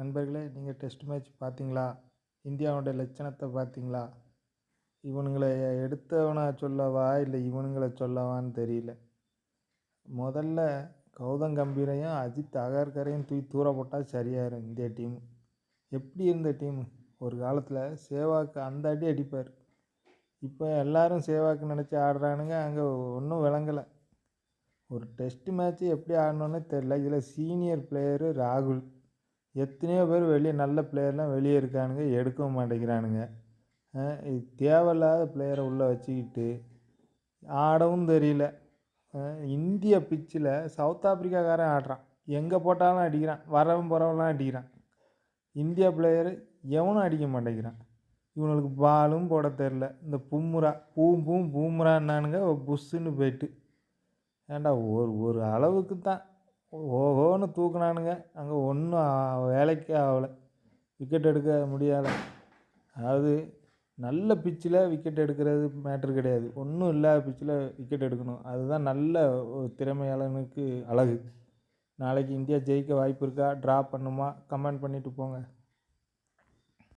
நண்பர்களே நீங்கள் test match பார்த்தீங்களா இந்தியாவோட லட்சணத்தை பார்த்தீங்களா இவனுங்களை எடுத்தவனை சொல்லவா இல்லை இவனுங்களை சொல்லவான்னு தெரியல. முதல்ல கௌதம் கம்பீரையும் அஜித் அகர்கரையும் தூக்கி தூர போட்டால் சரியாயிரும் இந்தியா டீம். எப்படி இருந்த டீம்? ஒரு காலத்தில் சேவாக்கு அந்த அடி அடிப்பார். இப்போ எல்லாரும் சேவாக்கு நினச்சி ஆடுறானுங்க அங்கே ஒன்றும் விளங்கலை. ஒரு டெஸ்ட் மேட்ச்சு எப்படி ஆடணுன்னே தெரில இதில் சீனியர் பிளேயரு ராகுல். எத்தனையோ பேர் வெளியே நல்ல பிளேயர்லாம் வெளியே இருக்கானுங்க எடுக்கவும் மாட்டேங்கிறானுங்க. இது தேவையில்லாத பிளேயரை உள்ளே வச்சுக்கிட்டு ஆடவும் தெரியல. இந்திய பிச்சில் சவுத் ஆப்பிரிக்காக்காரன் ஆடுறான். எங்கே போட்டாலும் அடிக்கிறான் வரவன் போகிறவன்லாம் அடிக்கிறான். இந்தியா பிளேயரு எவனும் அடிக்க மாட்டேங்கிறான். இவனுக்கு பாலும் போட தெரில இந்த பும்முரா பூம் பூம் பூமுரான்னானுங்க புஷ்ஷுன்னு போயிட்டு. ஏண்டா ஒரு ஒரு அளவுக்கு தான் ஓஹோன்னு தூக்குனானுங்க. அங்கே ஒன்றும் வேலைக்கே ஆகலை விக்கெட் எடுக்க முடியலை அதாவது நல்ல பிச்சில் விக்கெட் எடுக்கிறது மேட்ரு கிடையாது. ஒன்றும் இல்லாத பிச்சில் விக்கெட் எடுக்கணும். அதுதான் நல்ல ஒரு திறமையாளனுக்கு அழகு. நாளைக்கு இந்தியா ஜெயிக்க வாய்ப்பு இருக்கா? ட்ரா பண்ணுமா? கமெண்ட் பண்ணிவிட்டு போங்க.